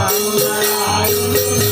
Allah, Allah.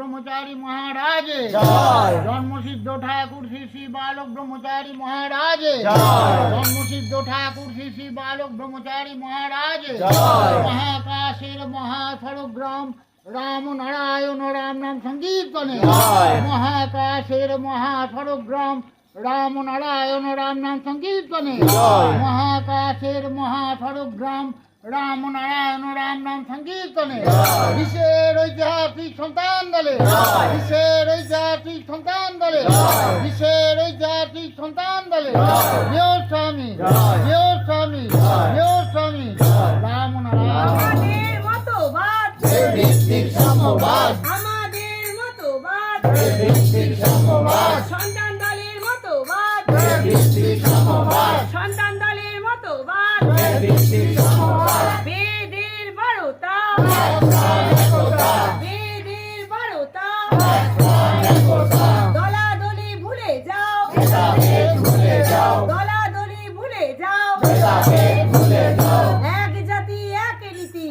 ব্রহ্মচারী মহারাজ। জন্মসিদ্ধ ঠাকুর শ্রী শ্রী বালক ব্রহ্মচারী মহারাজ। জন্মসিদ্ধ ঠাকুর শ্রী শ্রী বালক ব্রহ্মচারী মহারাজ। মহাকাশের মহাসড়গ্রাম রাম নারায়ণ রাম নাম সংকীর্তনে। মহাকাশের মহাসড়গ্রাম রাম নারায়ণ রাম নাম সংকীর্তনে। মহাকাশের মহাসড়গ্রাম রাম নারায়ণ রাম নাম সংকীর্তনে। বিশ্বের ঐতিহাসিক সন্তান দলে। বিশ্বের ঐতিহাসিক সন্তান দলে। বিশ্বের ঐতিহাসিক সন্তান দলে। স্বামী। এক জাতি এক নীতি